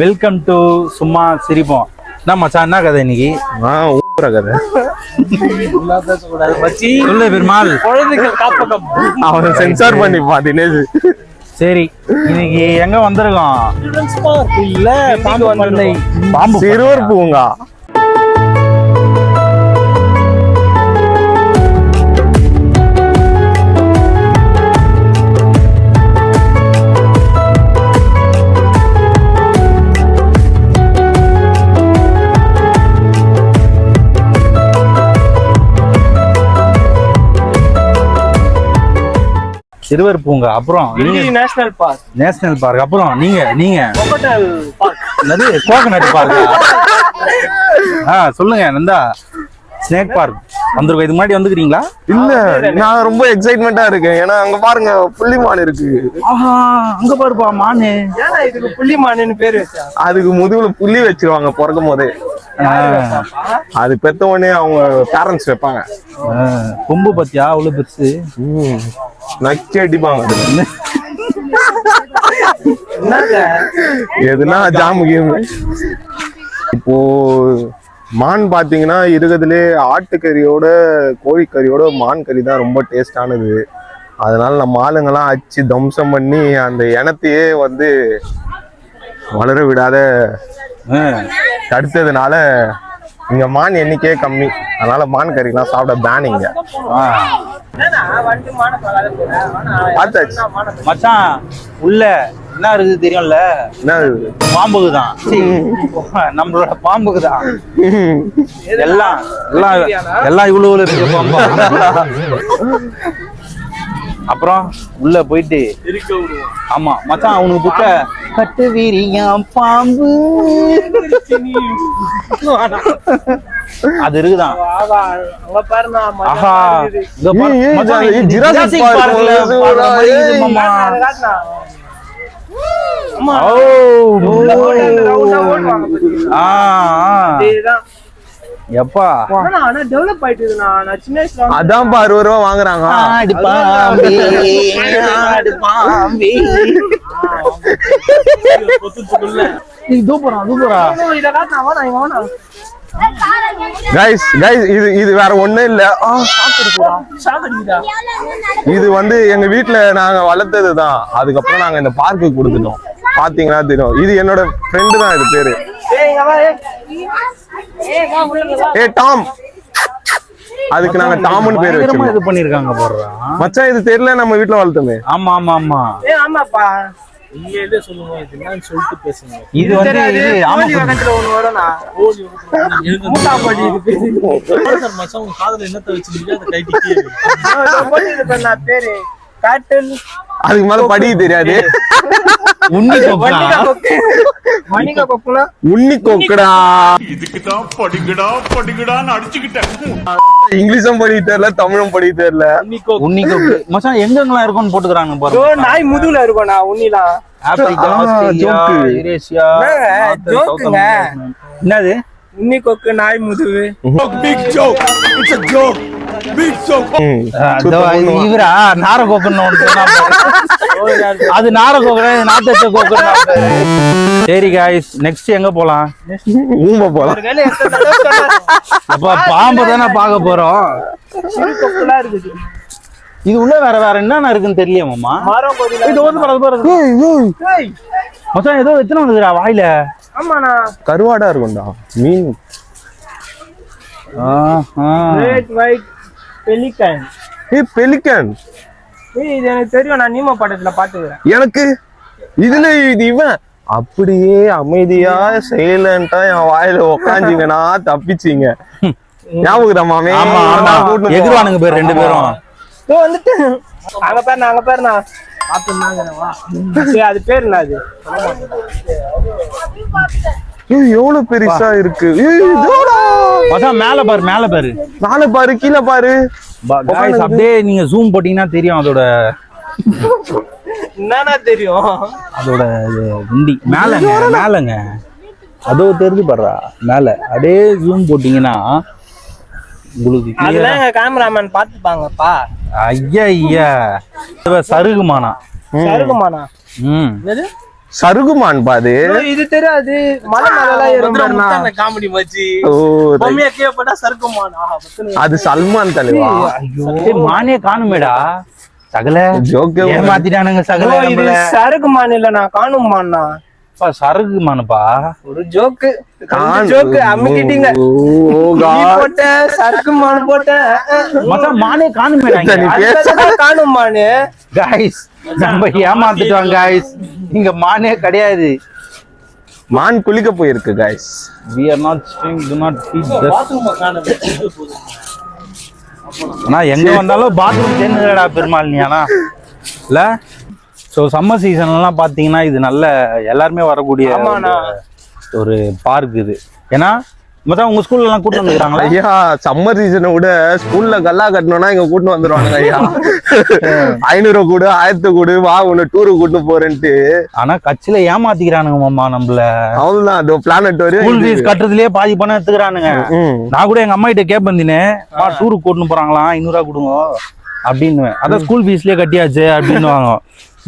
Welcome to சும்மா சிரிப்போம். என்ன மச்சான் என்ன கதை இன்னைக்கு? ஆ ஊம்புற கதை. சொல்லு பெருமாள். குழந்தைகள் காப்பகம். அவன் சென்சார் பண்ணிப்பான் தினேஷ். சரி இன்னைக்கு எங்க வந்திருக்கோம்? இல்ல பாம்பு பண்ணை பாம்பு சிறுவர் பூங்கா. சிறுவர் பூங்கா. அப்புறம் நேஷனல் பார்க் நேஷனல் பார்க் அப்புறம் நீங்க நீங்க என்னது? கோகனட் பார்க் ஆ? சொல்லுங்க நந்தா. ஸ்னேக் பார்க் வந்திருக்கோம். இதுக்கு முன்னாடி வந்துக்கிறீங்களா இல்ல நான் ரொம்ப எக்ஸைட்மெண்டா இருக்கேன். ஏன்னா அங்க பாருங்க புள்ளிமான் இருக்கு. ஆஹா அங்க பாருப்பா மானு. ஏன்னா இதுக்கு புள்ளிமானுன்னு பேர் வச்சா. அதுக்கு முதுகுல புள்ளி வச்சிருவாங்க பிறக்கும் போதே. அது பெத்த உடனே அவங்க பேரண்ட்ஸ் வைப்பாங்க. கொம்பு பத்தியா? அவ்வளவு பெருசு. நக்கி அடிப்பாங்க. எதுனா ஜாமு கேமு இப்போ மான் பாத்தீங்கன்னா இருக்கிறதுலே ஆட்டுக்கறியோட கோழிக்கறியோட மான் கறி தான் ரொம்ப டேஸ்டானது அதனால நம்ம ஆளுங்கெல்லாம் அச்சு தம்சம் பண்ணி அந்த இனத்தையே வந்து வளர விடாத தடுத்ததுனால இங்க மான் எண்ணிக்கையே கம்மி. அதனால மான் கறிலாம் சாப்பிட பேனிங்க? மச்சான் உள்ள என்ன இருக்குது தெரியும்ல? என்ன? பாம்புக்கு தான் நம்மளோட பாம்புக்கு தான் எல்லாம் எல்லாம் எல்லாம் இவ்வளவு இருக்கு பாம்பு? அப்புறம் உள்ள போயிட்டு. ஆமா மச்சான் அவனுக்கு புக்க கட்டு வீரியம் பாம்பு. அது இருக்குதான். ஆ எப்பா? ஆனா, ஆனா develop ஆயிட்டு இருக்குண்ணா. நான் சின்ன வயசுல வந்து- அதான் பா அறுபது ரூபா வாங்குறாங்க. நீ தூப்புறா தூப்புறா இதை. கைஸ் கைஸ் இது இது வேற ஒண்ணும் இல்ல? இது வந்து எங்க வீட்ல நாங்க வளர்த்தது தான் அதுக்கப்புறம் நாங்க இந்த பார்க்கு கொடுத்துட்டோம். பாத்தீங்கன்னா தெரியும். இது என்னோட ஃப்ரெண்டு தான் இது பேரு. A Tom. அதுக்கு நாங்க டாம்னு பேர் வச்சிருக்கோம். இது பண்ணிருக்காங்க போடுறா. மச்சான் இது தெரியல நம்ம வீட்ல வளர்த்தோமே. ஆமா ஆமா ஆமா. ஏய், ஆமாப்பா. இது இது வந்து. இது ஆமா இது இதோ பேரு. அதுக்கு மேல படி தெரியாது. கொக்குனா? உன்னி கொக்குடா. இதுக்கு தான் படிக்கடா படிக்கடான்னு அடிச்சுக்கிட்டேன். இங்கிலீஷும் படி தெரியல தமிழும் படி தெரியல. உண்ணி கொக்கு. மச்சான் இருக்கும்னு போட்டுக்கிறாங்க பாருங்க. நாய் முதுகுல உன்னிலாம் சவுத் ஜோக்குங்க. அமெரிக்கா. என்னது? உன்னி கொக்கு நாய் முதுகு. Big joke it's joke. இவரா? நாரகோக்குன்னு ஒன்று அது நாரகோக்கு நாத்தச்ச கோக்கு சரி காய்ஸ் நெக்ஸ்ட் எங்க போலாம்? ஊம்ப போலாம். அப்ப பாம்பு தானே பார்க்க போறோம். சிறு கொக்குலாம் இருக்குது. இது உள்ள வேற வேற என்னென்ன இருக்குன்னு தெரியல மாமா. மரம் கொடிலாம் இது வந்து பாரு, பாரு. ஏய், ஏய், ஏய், மச்சான் ஏதோ எத்தனை வந்துடா வாயில? கருவாடா இருக்கும்டா மீன். ரெட் ஒயிட் பெலிகன் ஏய் பெலிக்கன் ஏய் இது எனக்கு தெரியும். நான் நீம படத்துல பாத்துக்கிறேன் எனக்கு? இதுல இது இவன்? அப்படியே அமைதியா சைலண்டா என் வாயில உக்காந்தீங்கன்னா தப்பிச்சீங்க. ஞாபகம் மாமே? எதிர்வானுங்க பேர் ரெண்டு பேரும். வந்துட்டு. அங்க பேரு அங்க பேருண்ணா. பாத்துனாங்க சரி அது பேர் அது. ஏய், எவ்வளவு பெருசா இருக்கு. மேல பாரு மேல பாரு. மேல பாரு கீழே பாரு. காய்ஸ் அப்படியே நீங்க ஜூம் போட்டீங்கன்னா தெரியும் அதோட என்னன்னா தெரியும்? அதோட உண்டி மேலங்க மேலங்க. அதோ தெரிஞ்சு பாடுறா. மேல. அப்படியே ஜூம் போட்டீங்கன்னா உங்களுக்கு அதெல்லாம் எங்க கேமராமேன் பாத்துப்பாங்கப்பா ஐயா ஐயா. சருகுமானா. சருகுமாண்ணா ம். சருகுமான் பாது இது தெரியாது. மலை மேல ஏறும் பாருண்ணா. காமெடி மச்சி ஓ பொம்மையா ஆஹா பத்துனு அது சல்மான் தலைவா? மானே காணுமேடா. சகல. ஜோக்கே ஏமாத்திட்டானுங்க சகல இது நம்மள. சரக்கு மான் இல்லண்ணா காணும் அப்பா, சரகு மானுப்பா. ஒரு ஜோக்கு ஜோக்கு அம்மிக்கிட்டீங்க நீ போட்ட சரக்கு மான் போட்ட மச்சான் மானே காணுமேடா நீ இங்க. பேச அதுதான் காணும் மானு. Guys நம்ம ஏமாத்துட்டோம் guys. இங்க மானே கிடையாது. மான் குளிக்க போயிருக்கு guys we are not staying do not feed this ஆனா எங்க வந்தாலும் பாத்ரூம் சேர்ந்துடா பெருமாள் நீ ஆனா இல்ல ஸோ சம்மர் சீசன்லாம் பார்த்தீங்கன்னா இது நல்ல எல்லாருமே வரக்கூடிய. ஒரு- பார்க் இது. ஏன்னா மொத்தம் உங்க ஸ்கூல்ல எல்லாம் கூட்டு வந்துருக்காங்களா ஐயா சம்மர் சீசனை விட ஸ்கூல்ல கல்லா கட்டணும்னா இங்க கூட்டு வந்துருவாங்க ஐயா. ஐநூறு கூடு ஆயிரத்து கூடு வா உன்னை டூரு கூட்டு போறேன்ட்டு. ஆனா கட்சியில ஏமாத்திக்கிறானுங்க மாமா நம்மள. அவ்வளவுதான் அது பிளானட் ஸ்கூல் வரையும் ஃபீஸ் கட்டுறதுலயே பாதி பணம் எடுத்துக்கிறானுங்க. நான் கூட எங்க அம்மா கிட்ட கேட்பந்தினே டூருக்கு கூட்டின்னு போறாங்களாம் ஐநூறுரூவா கொடுங்க. அப்படின்னு அதான் ஸ்கூல் ஃபீஸ்லயே கட்டியாச்சு அப்படின்னுவாங்க.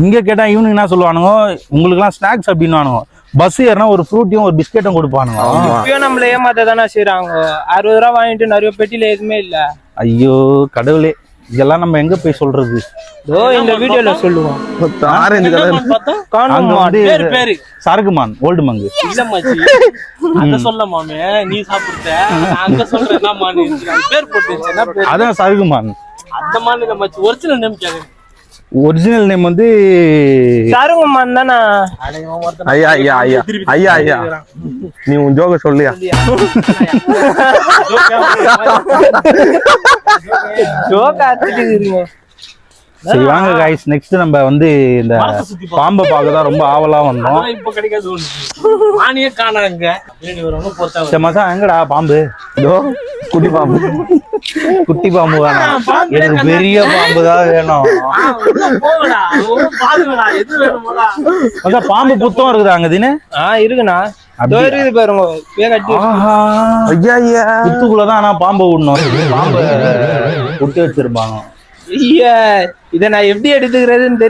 இங்க கேட்டா இவனுக்கு என்ன சொல்லுவானுங்க? உங்களுக்குலாம் ஸ்நாக்ஸ் அப்படின்னுவானுங்க. பஸ் ஏறினா ஒரு ஃப்ரூட்டியும் ஒரு பிஸ்கெட்டும் கொடுப்பானுங்க. இப்பயும் நம்மள ஏமாத்த தானே செய்யறாங்க அறுபது ரூபா வாங்கிட்டு நிறைய பெட்டியில எதுவுமே இல்ல. ஐயோ கடவுளே. இதெல்லாம் நம்ம எங்க போய் சொல்றது? இதோ இந்த வீடியோல சொல்லுவோம். ஆரஞ்சு கலர் பேரு பேரு. சரகுமான் ஓல்டு மங்கு. இல்ல மச்சி அங்க சொல்ல மாமே நீ சாப்பிடுற. நான் அங்க சொல்றேன் அது பேர் போட்டு வச்சு, என்ன பேர் அதான் சரகுமான் அந்த இல்ல மச்சி ஒரிஜினல் நேம் கேக்குறேன் ஒரிஜினல் நேம் வந்து சருங்க மான் தானே? ஐயா ஐயா ஐயா ஐயா ஐயா. நீ உன் ஜோக சொல்லியா? சரி வாங்க காய்ஸ் நெக்ஸ்ட் நம்ம வந்து இந்த. பாம்பை பார்க்க தான் ரொம்ப ஆவலா வந்தோம். இப்ப கிடைக்காது மானியே காணாங்க. சரி மச்சான் எங்கடா பாம்பு? இதோ குட்டி பாம்பு. குட்டி பாம்பு வேணாம் எனக்கு பெரிய பாம்பு தான் வேணும். மச்சான் பாம்பு புத்தம் இருக்குதா அங்க தினே? ஆ இருக்குண்ணா. கட்டி புத்துக்குள்ளதான் ஆனா பாம்பை விடணும் பாம்பை. விட்டு வச்சிருப்பாங்க. ஐயா இத நான் எப்படி எடுத்துக்கிறதுன்னு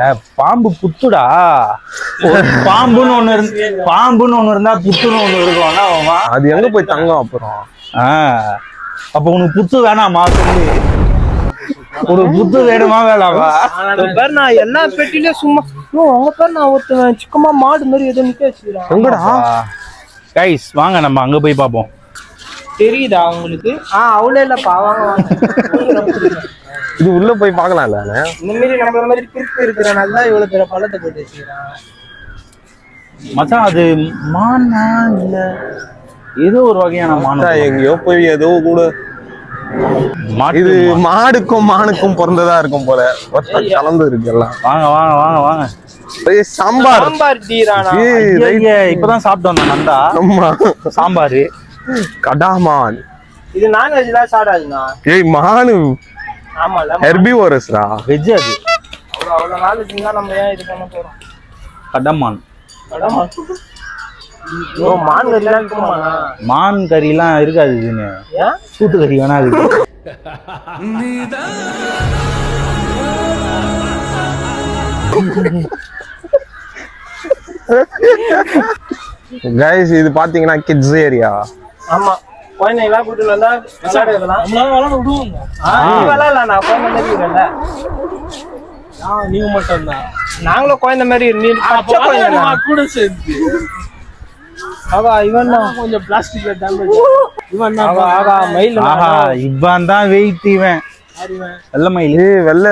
அஹ், பாம்பு புத்துடா. ஒரு பாம்புன்னு ஒண்ணு இருந்து பாம்புன்னு ஒண்ணு இருந்தா புத்துன்னு ஒண்ணு இருக்கும்னா அது எங்க போய் தங்கம் அப்புறம்? ஆஹ் அப்ப உனக்கு புத்து வேணாமா சொல்லு? உனக்கு புத்து வேணுமா வேணாமா? பாரு நான் எல்லா பெட்டிலயும் சும்மா ஓ, அங்க பாரு நான் ஒருத்தன் சிக்கமா மாடு மாதிரி ஏதோ நிக்க வச்சுக்கிறான் எங்கடா? கைஸ் வாங்க நம்ம அங்க போய் பார்ப்போம். தெரியுதா உங்களுக்கு? ஆ அவ்வளோ இல்லப்பா வாங்க வாங்க. இது உள்ள போய் பார்க்கலாம்ல அண்ணே? இந்த மாதிரி நம்மள மாதிரி கிறுக்கு இருக்கிறனால தான் இவ்வளவு பெரிய பழத்தை போட்டு வச்சுக்கிறான். மச்சான் அது மானா இல்ல. ஏதோ ஒரு வகையான மானம் எங்கேயோ போய் ஏதோ கூட இது மாடுக்கும் மானுக்கும் பிறந்ததா இருக்கும் போல. ஒருத்தர் கலந்து இருக்கு எல்லாம். வாங்க வாங்க வாங்க வாங்க. சாம்பார். சாம்பார் இப்பதான் சாப்பிட்டு வந்தேன் நந்தா. ஆமா. சாம்பாரு. கடாமான். இது நான்வெஜ் தான் சாடாதுண்ணா. ஏய் மானு. ஆமால ஹெர்பிவோரஸ்ரா? வெஜ் அது. அவ்வளோ அவ்வளோ நாள் இருந்தா நம்ம ஏன் இது பண்ண போறோம்? கடமான். அடமா ஓ மான் கறிலாம் மான் கறிலாம் இருக்காது இதுன்னு. சூட்டு கறி வேணா இருக்கு கைஸ் இது பாத்தீங்கன்னா கிட்ஸ் ஏரியா ஆமா. குழந்தைங்களாம் கூட்டிட்டு வந்தா விளையாட வைக்கலாம் நம்மளால வளர விடுவோங்க ஆ, நீ விளையாடலாம் நான் குழந்தை மாதிரி இருக்கேன்ல நீங்க மட்டும் தான் நாங்களும் குழந்தை மாதிரி நீ கூட சேர்ந்து. அவா இவன் தான். கொஞ்சம் பிளாஸ்டிக்ல டேமேஜ் இவன் அவா ஆகா மயில் ஆஹா இவன் தான் வெயிட் இவன். வெள்ள மயில். ஏய் வெள்ள.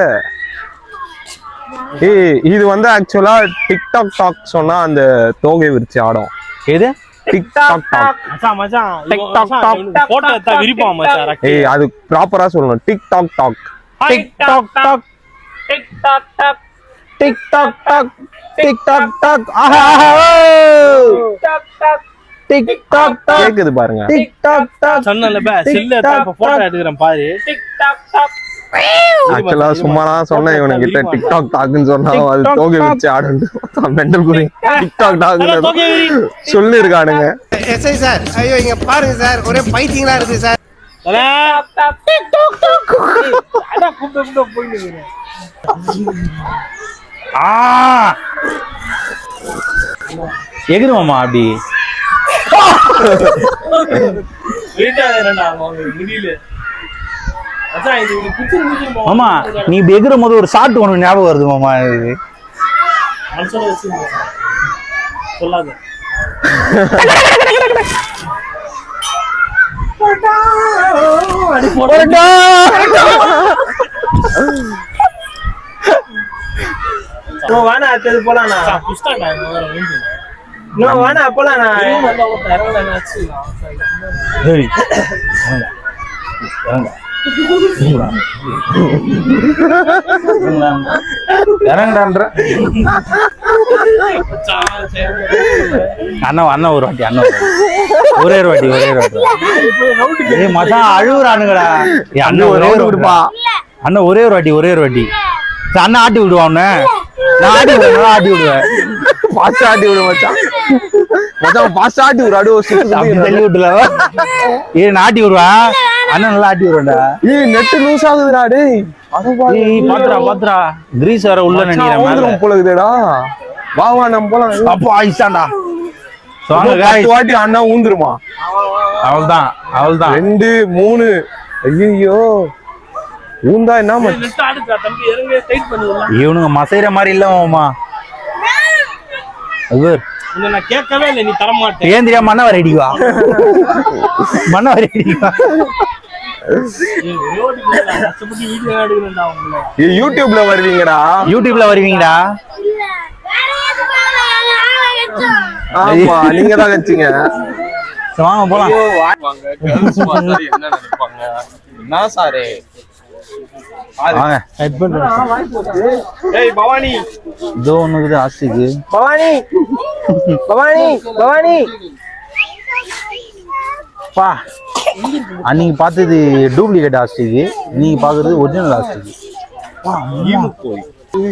ஏய் இது வந்து ஆக்சுவலா டிக்டாக் டாக் சொன்னா அந்த தோகை விரிச்சு ஆடும். எது? டிக்டாக் டாக் மச்சான் மச்சான். TikTok, talk. போட்டோ எடுத்தா விரிப்பான் மச்சான் ரெக்கைய. ஏய் அது ப்ராப்பரா சொல்லணும். TikTok tok TikTok tok TikTok tok TikTok tok TikTok tok ஆஹா டிக்டாக் டாக் டிக்டாக் டாக் கேக்குது பாருங்க. டிக்டாக் டாக் சொன்னல பே செல்ல இப்ப போட்டோ எடுக்கிறேன் பாரு. டிக்டாக் டாக் ஆக்சுவலா சும்மா தான் சொன்னேன் இவனுக்கு கிட்ட டிக்டாக் டாக்னு சொன்னா அது TikTok தோகை. விரிச்சு ஆடுன்னு. மெண்டல் குறி டிக்டாக் தோகை விரி. சொல்லி இருக்கானுங்க எஸ்ஐ சார் ஐயோ இங்க பாருங்க சார் ஒரே பைத்தியங்களா இருக்கு சார். டிக்டாக் டாக் அதான் கூப்பிட்டு போயிட்டு. ஆ. எகிருமாமா அப்படி. மாமா நீ இப்படி எகிரும் போது ஒரு ஷாட் ஒன்று ஞாபகம் வருது மாமா இது. வச்சு இன்னும் வேணா அடுத்தது இன்னும் வேணா வாங்க. வாங்க. இறங்குடான்ற. அண்ணா அண்ணா ஒரு வாட்டி அண்ணா ஒரு வாட்டி. ஒரே வாட்டி ஒரே ஒரு வாட்டி. ஏய் மச்சான் அழுகுறானுங்கடா ஏய், அண்ணன் ஒரே ஒரு விடுப்பா அண்ணன் ஒரே ஒரு வாட்டி ஒரே ஒரு வாட்டி. சரி, அண்ணன் ஆட்டி விடுவான் உன்னை. நான் ஆட்டி விடுவேன் ஆட்டி விடுவேன். பாஸ்ட் ஆட்டி விடு மச்சான். மச்சான் பாஸ்ட் ஆட்டி விடு அடி ஒரு சுத்து தள்ளி விட்டுல. நான் ஆட்டி விடுவேன். அண்ணன் நல்லா ஆட்டி விடுவேன்டா. ஏய் நெட் லூஸ் ஆகுதுடா டேய். பாத்துடா பாத்துடா. கிரீஸ் வேற உள்ள நினைக்கிறேன் போல இருக்குதுடா. வா வா நம்ம போலாம். அப்போ guys. பத்து வாட்டி அண்ணா ஊந்துருமா? அவள்தான் அவள்தான். ரெண்டு மூணு. ஐயோ ஊந்தா என்ன இவனுங்க மசைற மாதிரி இல்ல மாமா. அது உன்னை நான் கேட்கவே இல்லை நீ தர மாட்டேன் ஏன் தெரியாம மண்ண வர அடிவா மண்ண வர அடிவா யூடியூப்ல வருவீங்கடா. யூடியூப்ல வருவீங்கடா? ஆமா நீங்க தான் வச்சீங்க வாங்க போலாம். என்ன சாரே? வாங்க. ஏய் பவானி. இதோ ஒண்ணு இருக்குது ஆஸ்திக்கு பவானி. பவானி பவானி. பா. அன்னைக்கு பார்த்தது டூப்ளிகேட் ஆஸ்திக்கு நீங்க பாக்குறது ஒரிஜினல் ஆஸ்திக்கு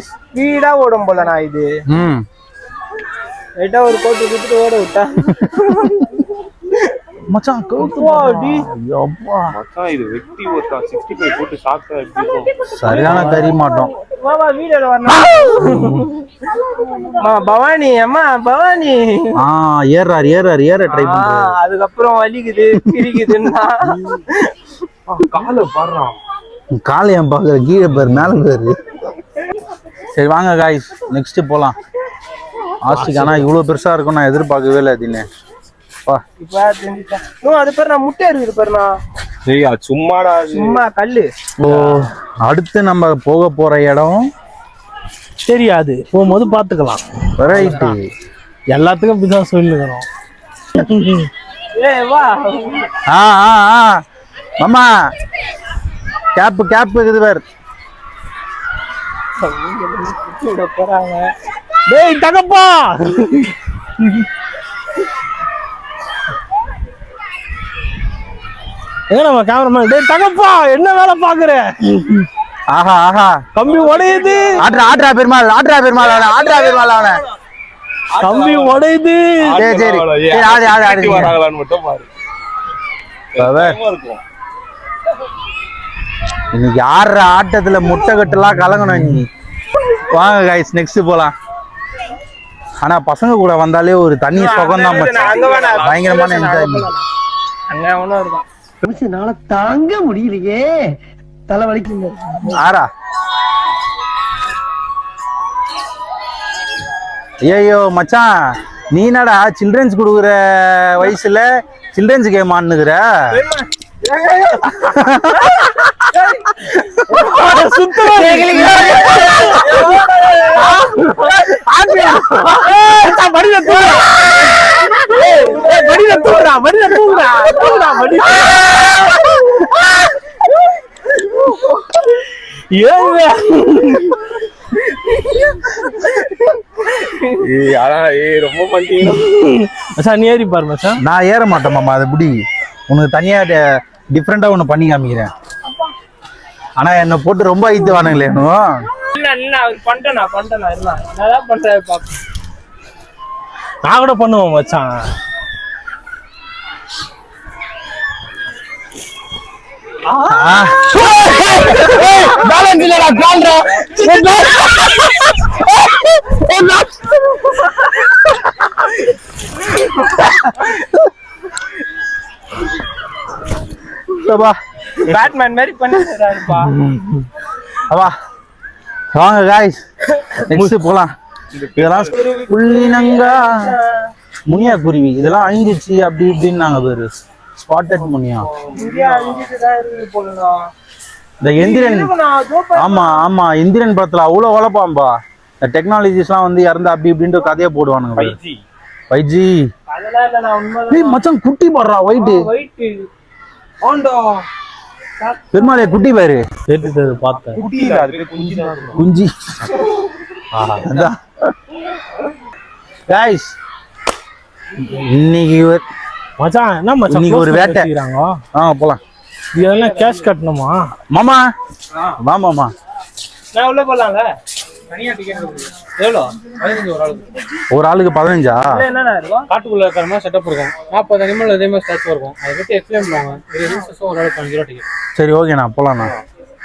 ஸ்பீடா ஓடும் போலண்ணா இது. ம். லைட்டா ஒரு கோட்டு கொடுத்துட்டு ஓட விட்டா. மச்சான் அடி. அப்பா. இது வெட்டி ஒருத்தன் சிக்ஸ்டி ஃபைவ் போட்டு சாப்பிட்டா எப்படி இருக்கும் சரியான கறி மாட்டோம். வா வா வீடியோல வரணும் அம்மா பவானி அம்மா பவானி. ஆ ஏறாரு ஏறாரு ஏற ட்ரை பண்றாரு. அதுக்கப்புறம் வலிக்குது பிரிக்குதுன்னா. காலை பாடுறான். காலை ஏன் பாக்குற? கீழே பேர் மேல பேரு. சரி வாங்க காய்ஸ் நெக்ஸ்ட் போலாம். ஆஸ்டிக் ஆனா இவ்வளவு பெருசா இருக்கும் நான் எதிர்பார்க்கவே இல்லை தினே அது பேர் நான் முட்டை இருக்குது பாருண்ணா சும்மாடா அது. சும்மா கல்லு. ஓ அடுத்து நம்ம போக போற இடம்? தெரியாது போகும்போது பாத்துக்கலாம் ரைட்டு எல்லாத்துக்கும் இப்படிதான் வா. ஆ ஆ ஆ. மாமா கேப் கேப் இருக்குது பேர். டேய் தகப்பா எங்க நம்ம கேமராமேன் டேய் தகப்பா என்ன வேலை பாக்குற? ஆஹா ஆஹா. கம்பி உடையுது. ஆட்ரா ஆட்ரா பெருமாள் ஆட்ரா பெருமாள் அவன ஆட்ரா பெருமாள் அவன. கம்பி உடையுது. சரி சரி. சரி ஆடு ஆடு ஆடு. வராங்களான்னு மட்டும் பாரு. இன்னைக்கு ஆடுற ஆட்டத்துல முட்டை கட்டுலாம் கலங்கணும் நீ? வாங்க கைஸ் நெக்ஸ்ட் போலாம். ஆனா பசங்க கூட வந்தாலே ஒரு தனி சுகம் தான். பயங்கரமான என்ஜாய்மெண்ட் அங்க ஒண்ணும் இருக்கும் என்னால தாங்க முடியலையே. தலை வலிக்குங்க. ஆறா. ஐயோ மச்சான் நீ என்னடா சில்ட்ரன்ஸ் கொடுக்குற வயசுல சில்ட்ரன்ஸ் கேம் ஆடுனுக்குற? மடியில தூங்குறா மடியில தூங்குறா தூங்குறா மடி ஏங்க? ஏய் ஆனா ஏய் ரொம்ப பண்ணிட்டீங்க மச்சான் நீ ஏறி பாரு மச்சான். நான் ஏற மாட்டேன் மாமா அது புடி. உனக்கு தனியா டிஃப்ரெண்டா ஒண்ணு பண்ணி காமிக்கிறேன். ஆனா என்ன போட்டு ரொம்ப பண்றாரு பாப்போம். நான் கூட பண்ணுவேன் மச்சான். பேட்மேன் மாதிரி பண்ணிடுறாருப்பா வாங்க காய்ஸ் நெக்ஸ்ட் போலாம். இதெல்லாம் புள்ளினங்கா முனியா குருவி இதெல்லாம் அழிஞ்சிச்சு அப்படி இப்படின்னு நாங்க பேரு. ஸ்பாட்டட் முனியா இந்த எந்திரன் ஆமா ஆமா எந்திரன் படத்துல அவ்வளவு வளர்ப்பாம்பா இந்த டெக்னாலஜிஸ்லாம் வந்து இறந்து அப்படி இப்படின்ட்டு கதையை போடுவானுங்க ஃபைவ் ஜி. ஏய் மச்சான் குட்டி பாடுறா ஆண்டோ. பெருமாளைய குட்டி பாரு. பார்த்தேன். குஞ்சி. அதான். காய்ஸ் இன்னைக்கு மச்சான் என்ன மச்சான் இன்னைக்கு ஒரு வேட்டை. ஆ போலாம். இதெல்லாம் கேஷ் கட்டணுமா? மாமா வா மாமா நான் உள்ள போலாம்ல தனியா டிக்கெட் எவ்வளோ? பதினஞ்சு ஒரு ஆளுக்கு. ஒரு ஆளுக்கு பதினஞ்சா? காட்டுக்குள்ள இருக்கிற மாதிரி செட்டப் இருக்கும். நாற்பது அனிமல் அதே மாதிரி ஸ்டாச்சு இருக்கும். அதை பத்தி எக்ஸ்பிளைன் பண்ணுவாங்க. ஒரு ஆளுக்கு அஞ்சு ரூபா டிக்கெட் சரி ஓகேண்ணா போலாண்ணா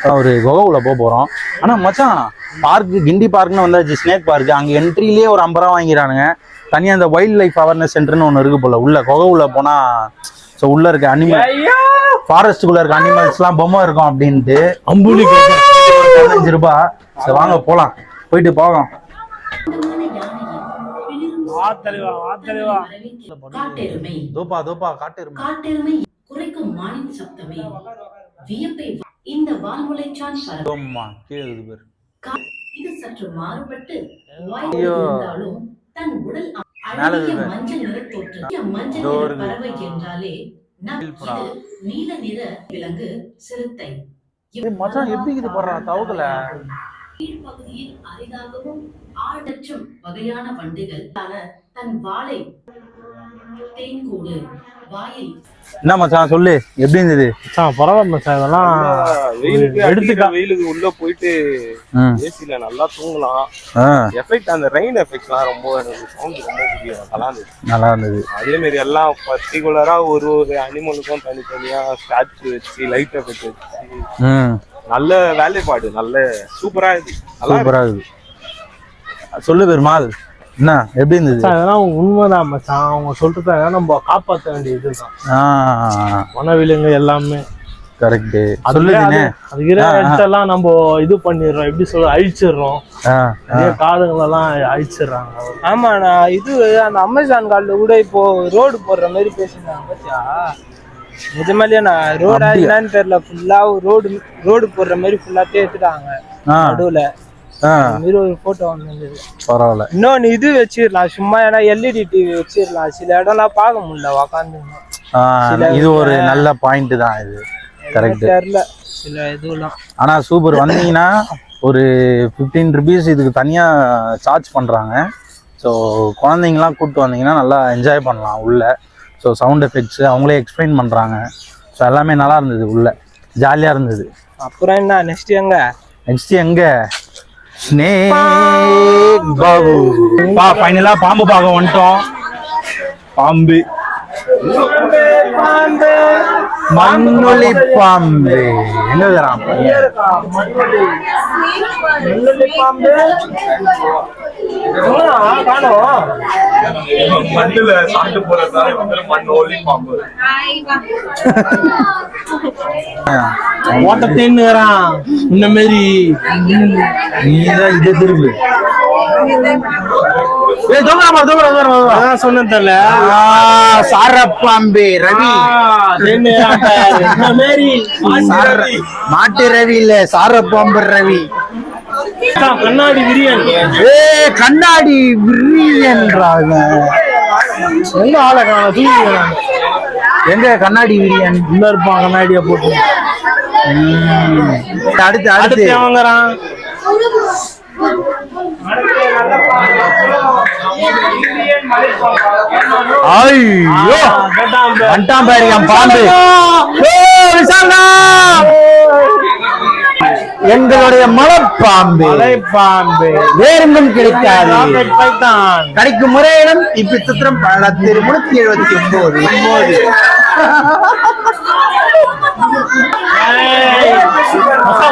அதான் ஒரு குகைக்குள்ள போக போறோம். ஆனா மச்சான் பார்க்கு கிண்டி பார்க்னு வந்தாச்சு. ஸ்னேக் பார்க் அங்க என்ட்ரிலேயே ஒரு ஐம்பது ரூபா வாங்கிறானுங்க தனியா அந்த வைல்ட் லைஃப் அவேர்னஸ் சென்டர்னு ஒன்று இருக்கு போல. உள்ள குகை உள்ள போனா ஸோ உள்ள இருக்க அனிமல் ஃபாரஸ்ட்டுக்குள்ள இருக்க அனிமல்ஸ்லாம் பொம்மை இருக்கும் அப்படின்ட்டு. அம்புலி பதினஞ்சு ரூபாய் சரி வாங்க போலாம். போயிட்டு போகலாம் தோப்பா தோப்பா காட்டு காட்டெருமை குறைக்கும் மானின் சப்தமே வியப்பை இந்த கீழே இது இது சற்று மாறுபட்டு தன் உடல் அழகிய. மஞ்சள் நிற தோற்றம். மஞ்சள் நிற. பறவை என்றாலே நீல நிற விலங்கு சிறுத்தை. மச்சான் எப்படி இது போடுறா? தவுதுல கீழ்ப்பகுதியில் அரிதாகவும் ஆழற்றும் வகையான வண்டுகள். தன் வாளை தேன்கூடு வாயில். என்ன மச்சான் சொல்லு எப்படி இருந்தது? மச்சான் பரவாயில்ல மச்சான் இதெல்லாம் வெயிலுக்கு எடுத்துக்க- வெயிலுக்கு உள்ள போயிட்டு ஏசில நல்லா தூங்கலாம் எஃபெக்ட் அந்த ரெயின் எஃபெக்ட்லாம் ரொம்ப எனக்கு சவுண்ட் ரொம்ப பிடிக்கும். நல்லா இருந்துச்சு நல்லா இருந்தது. அதே மாதிரி எல்லாம் பர்டிகுலரா ஒரு ஒரு அனிமலுக்கும் தனித்தனியா ஸ்டாச்சு வச்சு லைட் எஃபெக்ட் வச்சு. நல்ல வேலைப்பாடு நல்ல சூப்பரா இருக்கு நல்லா இருக்கு. சூப்பரா இருக்குது சொல்லு பெருமாள். என்ன? எப்படி இருந்தது? இதெல்லாம் உண்மைதான் மச்சான். அவங்க சொல்றது அதெல்லாம் நம்ம காப்பாற்ற வேண்டிய இதுதான். ஆ வனவிலங்கு எல்லாமே. கரெக்ட் அதுல சொல்லுதுனே அது-. இடத்தெல்லாம் நம்ம இது பண்ணிடுறோம். எப்படி சொல்ற அழிச்சிடுறோம். காடுங்களெல்லாம் அழிச்சிடுறாங்க. ஆமா நான் இது அந்த அமேசான் கால்ல கூட இப்போ ரோடு போடுற மாதிரி பேசியிருந்தாங்க பாத்தியா? நிஜமாலியா நான் ரோடா? என்னன்னு தெரியல. ஃபுல்லா ரோடு ரோடு போடுற மாதிரி ஃபுல்லா தேத்துட்டாங்க நடுவுல. பரவாயில்ல. இன்னொன்னு இது வச்சிடலாம் சும்மா ஏன்னா எல்இடி டிவி வச்சிடலாம் சில இடம்லாம் பார்க்க முடியல உக்காந்து இது ஒரு நல்ல பாயிண்ட் தான் இது. கரெக்ட் தெரியல சில இதுலாம். ஆனா சூப்பர் வந்தீங்கன்னா ஒரு ஃபிஃப்டீன் ருபீஸ் இதுக்கு தனியா சார்ஜ் பண்றாங்க. ஸோ குழந்தைங்கலாம் கூப்பிட்டு வந்தீங்கன்னா நல்லா என்ஜாய் பண்ணலாம் உள்ள. ஸோ சவுண்ட் எஃபெக்ட்ஸ் அவங்களே எக்ஸ்பிளைன் பண்றாங்க. ஸோ எல்லாமே நல்லா இருந்தது உள்ள. ஜாலியா இருந்தது. அப்புறம் என்ன நெக்ஸ்ட் எங்க? நெக்ஸ்ட் எங்க? ஸ்னேக் பாபு பா ஃபைனலா பாம்பு பார்க்க வந்துட்டோம். பாம்பு. மண்ணுளி பாம்பு. பையன் மண்ணுல சாப்பிட்டு போறதுனால வந்து மண் ஒலி பாம்பு ஓட்ட தேன்னுறான் இந்த மாதிரி நீதான் இது திரும்பு. சொன்னேன் தெரியல சாரப்பாம்பு ரவி. மாட்டு ரவி. இல்ல சாரப்பாம்பு ரவி. கண்ணாடி விரியன். ஏ கண்ணாடி விரியன்றாங்க எங்க ஆளை காணோம்? தூங்கிக்கிறான் எங்க கண்ணாடி விரியன்? உள்ள இருப்பான் கண்ணாடியை போட்டு. அடுத்து அடுத்து. வாங்குறான் ஐயோ! வந்துட்டான் பாரு என் பாம்பு! எங்களுடைய மலைப்பாம்பு. பாம்பு வேறெங்கும் கிடைக்காது. கிடைக்கும் முறை இடம் இப்ப சித்திரம் முன்னூத்தி எழுபத்தி ஒன்பது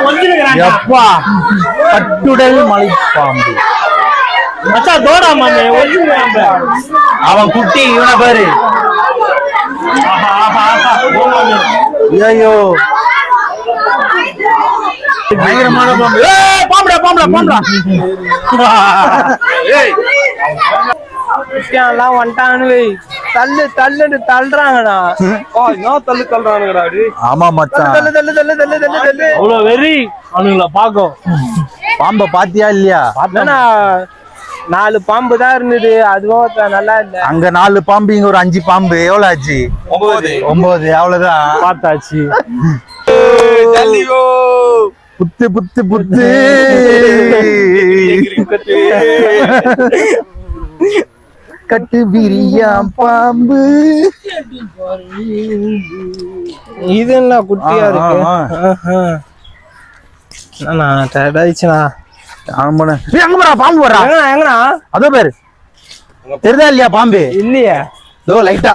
வந்துருக்கிறான் எப்பா கட்டுடல் மலைப்பாம்பு. மச்சான் தோடா மாமே. அவன் குட்டி இவனை பாரு. ஐயோ பயங்கரமான பாம்பு. ஏய், பாம்புடா பாம்புடா பாம்புடா. வை தள்ளு தள்ளுன்னு தள்ளுறாங்கண்ணா என்ன தள்ளு தள்ளுறானுங்கடா ஆமா மச்சான். தள்ளு தள்ளு தள்ளு தள்ளு தள்ளு தள்ளு அவ்வளவு வெறி. அவனுங்கள பாக்கும் பாம்ப பாத்தியா இல்லையா? என்னண்ணா நாலு பாம்பு தான் இருந்தது. அதுவும் த- நல்லா இல்ல. அங்க நாலு பாம்பு இங்க ஒரு அஞ்சு பாம்பு. எவ்வளவு ஆச்சு? ஒன்பது. அவ்வளவுதான். பார்த்தாச்சு. புத்து புத்து புத்து. கட்டு விரியா பாம்பு. இது என்ன குட்டியா இருக்கு? ஆ, ஆஹா. ஆமாண்ணே. அங்க போறா பாம்பு போறா எங்கண்ணா அதோ பேரு. தெரியுதா இல்லையா பாம்பு? இல்லையே. இதோ லைட்டா